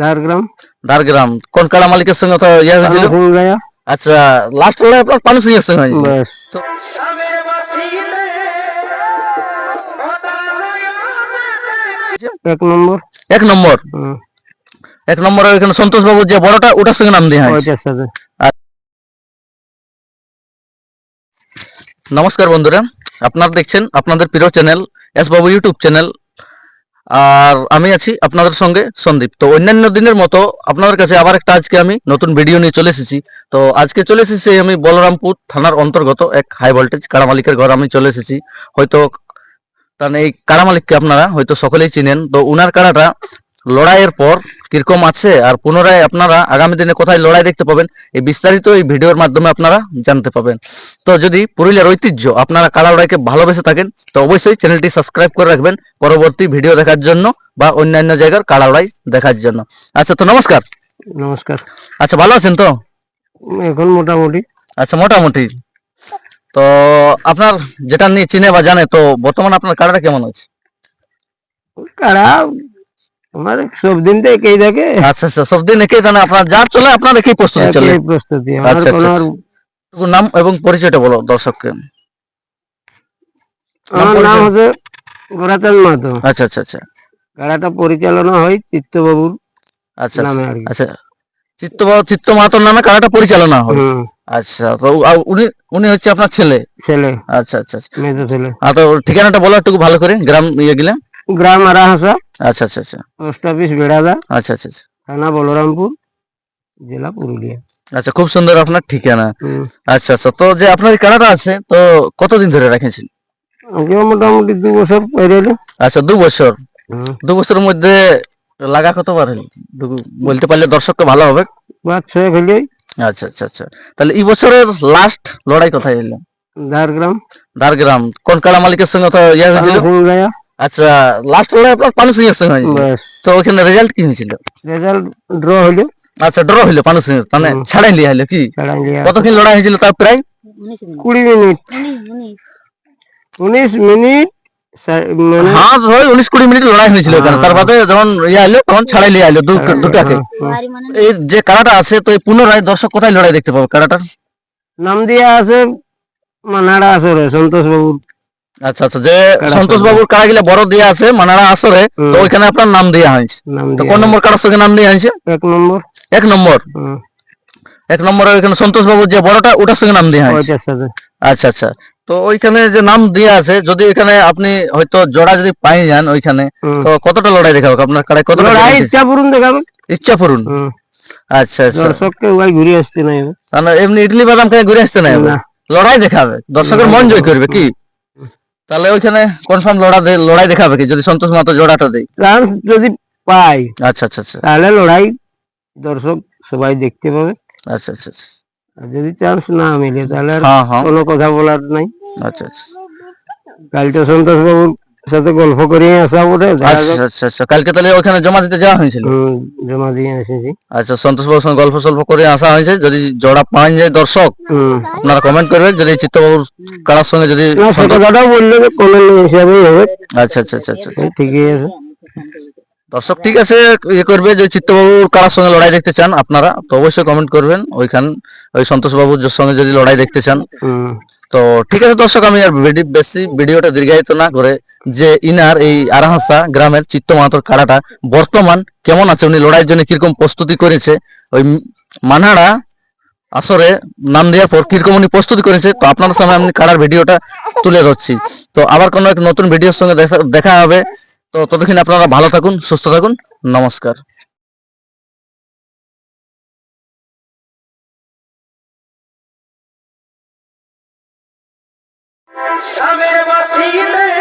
ঝাড়গ্রাম ঝাড়গ্রাম কোন কালা মালিকের সঙ্গে তো ইয়ে হয়েছিল? আচ্ছা লাস্ট লড়াই আপনার পানু সিং এর সঙ্গে হয়েছিল। এক নম্বর। এক নম্বর? এক নম্বরে ওইখানে সন্তোষ বাবু যে বড়টা ওটার সঙ্গে নাম দিয়ে হয়েছে। নমস্কার বন্ধুরা। আপনারা দেখছেন আপনাদের প্রিয় channel S Babu YouTube channel. আর আমি আছি আপনাদের সঙ্গে সন্দীপ। তো অন্যান্য দিনের মতো আপনাদের কাছে আবার একটা আজকে আমি নতুন ভিডিও নিয়ে চলে এসেছি। তো আজকে চলে এসেছি আমি বলরামপুর থানার অন্তর্গত এক হাই ভোল্টেজ কারামালিকের ঘর আমি চলে এসেছি। হয়তো কারণ এই কারা মালিককে আপনারা হয়তো সকলেই চিনেন। তো উনার কাড়াটা লড়াইয়ের পর কীরকম আছে আর পুনরায় আপনারা আগামী দিনে কোথায় লড়াই দেখতে পাবেন এই বিস্তারিত এই ভিডিওর মাধ্যমে আপনারা জানতে পাবেন। তো যদি পুরুলিয়ার ঐতিহ্য আপনারা কাড়া লড়াইকে ভালোবেসে থাকেন তো অবশ্যই চ্যানেলটি সাবস্ক্রাইব করে রাখবেন পরবর্তী ভিডিও দেখার জন্য বা অন্যান্য জায়গার কাড়া লড়াই দেখার জন্য। আচ্ছা তো নমস্কার। নমস্কার। আচ্ছা ভালো আছেন তো? এখন মোটামুটি। আচ্ছা মোটামুটি। তো আপনার যেটা নিয়ে চিনে বা জানে তো বর্তমানে আপনার কাড়াটা কেমন আছে? কারা আমার সব দিন তো একই থাকে। আচ্ছা আচ্ছা সব দিন একই জানে আপনার যা চলে আপনার একই প্রস্তুতি চলে। প্রস্তুতি আচ্ছা, আচ্ছা, নাম এবং পরিচয়টা বলো দর্শককে। আমার নাম হচ্ছে গোরাচাঁদ মাহাতো। আচ্ছা আচ্ছা আচ্ছা। খেলাটা পরিচালনা হয় চিত্তবাবুর আচ্ছা নামে আচ্ছা চিত্ত চিত্ত মাহাতোর নামে কারাটা পরিচালনা হয়। আচ্ছা তো উনি উনি হচ্ছে আপনার ছেলে? ছেলে। আচ্ছা আচ্ছা আচ্ছা। মেজো ছেলে। আর তো ঠিকানাটা বলো একটু ভালো করে গ্রাম ইয়ে গেলে। গ্রাম আরাহাসা আচ্ছা আচ্ছা আচ্ছা। পোস্ট অফিস বেড়াদা আচ্ছা আচ্ছা আচ্ছা। থানা বলরামপুর জেলা পুরুলিয়া। আচ্ছা খুব সুন্দর আপনার ঠিকানা। আচ্ছা আচ্ছা তো যে আপনার কারাটা আছে তো কতদিন ধরে রেখেছেন? মোটামুটি দু বছর পেরিয়ে আচ্ছা দু বছর। দু বছরের মধ্যে লাগা কতবার হলো? দু- বলতে পারলে দর্শককে ভালো হবে। আচ্ছা আচ্ছা আচ্ছা। তাহলে এই বছরের লাস্ট লড়াই কোথায় এলো? ঝাড়গ্রাম দারগ্রাম। কোন কালা মালিকের সঙ্গে ইয়ে হয়েছিল? আচ্ছা লাস্ট লড়াই আপনার পানু সিং এর সঙ্গে তো ওখানে রেজাল্ট কি হয়েছিল? রেজাল্ট ড্র হইল আচ্ছা ড্র হইল পানু সিং মানে ছাড়াই লিয়া হইল কি? কতক্ষণ লড়াই হয়েছিল তার প্রায়? কুড়ি মিনিট। উনিশ মিনিট মানে হ্যাঁ হয় উনিশ কুড়ি মিনিট লড়াই হয়েছিল ওখানে। তার বাদে যখন ইয়ে আইলো তখন ছাড়াই লিয়া আইলো দু- দুটাকে। এই যে কারাটা আছে তো পুনরায় দর্শক কোথায় লড়াই দেখতে পাবে? কারাটার? নাম দিয়া আছে মানাড়া আসরে সন্তোষ বাবুর আচ্ছা আচ্ছা যে সন্তোষ বাবুর কারা গিলা বড় দিয়া আছে মানারা আসরে তো ওইখানে আপনার নাম দেওয়া হয়েছে তো কোন নম্বর কারার সঙ্গে নাম দেওয়া হয়েছে এক নম্বর। এক নম্বর। এক নম্বরে ওইখানে সন্তোষ বাবুর যে বড়টা ওটার সঙ্গে নাম দেওয়া হয়েছে আচ্ছা আচ্ছা। তো ওইখানে যে নাম দেওয়া আছে যদি ওইখানে আপনি হয়তো জোড়া যদি পাই যান ওইখানে তো কতটা লড়াই দেখাবে? আপনার কাড়ায় কতটা লড়াই ইচ্ছা পূরণ দেখাবে। ইচ্ছা পূরণ? আচ্ছা আচ্ছা। দর্শককে উয়াই ঘুরে আসতে নাই। মানে এমনি ইডলি বাদাম খেয়ে ঘুরে আসতে নাই? লড়াই দেখাবে। দর্শকের মন জয় করবে কি? তাহলে ওইখানে কনফার্ম লড়া লড়াই দেখাবে কি? যদি সন্তোষ মাতো জোড়াটা দেয়। চান্স যদি পাই আচ্ছা আচ্ছা আচ্ছা। তাহলে লড়াই দর্শক সবাই দেখতে পাবে। আচ্ছা আচ্ছা আচ্ছা। আর যদি চান্স না মিলে তাহলে আর হ্যাঁ হ্যাঁ। কোনো কথা বলার নাই। আচ্ছা আচ্ছা। কালকে সন্তোষ বাবুর সাথে গল্প করে আসা যাক। আচ্ছা আচ্ছা আচ্ছা। কালকে তাহলে ওখানে জমা দিতে যাওয়া হয়েছিল? জমা দিয়ে এসেছি। আচ্ছা সন্তোষ বাবুর সঙ্গে গল্প সল্প করে আসা হয়েছে। যদি জোড়া পান যায় দর্শক। আপনারা কমেন্ট করবেন। যদি চিত্তবাবুর কারার সঙ্গে যদি কথাটাও বললে কোনো হিসাবেই হবে আচ্ছা আচ্ছা আচ্ছা আচ্ছা ঠিকই আছে। দর্শক ঠিক আছে ইয়ে করবে যে চিত্তবাবুর কারার সঙ্গে লড়াই দেখতে চান আপনারা তো অবশ্যই কমেন্ট করবেন। ওইখান ওই সন্তোষ বাবুর সঙ্গে যদি লড়াই দেখতে চান। তো ঠিক আছে দর্শক, আমি আর বেশি ভিডিওটা দীর্ঘায়িত না করে যে ইনার এই আরাহাসা গ্রামের চিত্ত মাহাতর কাড়াটা বর্তমান কেমন আছে, উনি লড়াইয়ের জন্য কীরকম প্রস্তুতি করেছে, ওই মানহাড়া আসরে নাম দেওয়ার পর কীরকম উনি প্রস্তুতি করেছে, তো আপনাদের সামনে আমি কাড়ার ভিডিওটা তুলে ধরছি। তো আবার কোনো এক নতুন ভিডিওর সঙ্গে দেখা- দেখা হবে। তো ততক্ষণ আপনারা ভালো থাকুন, সুস্থ থাকুন, নমস্কার। স্বামীর বাসিলে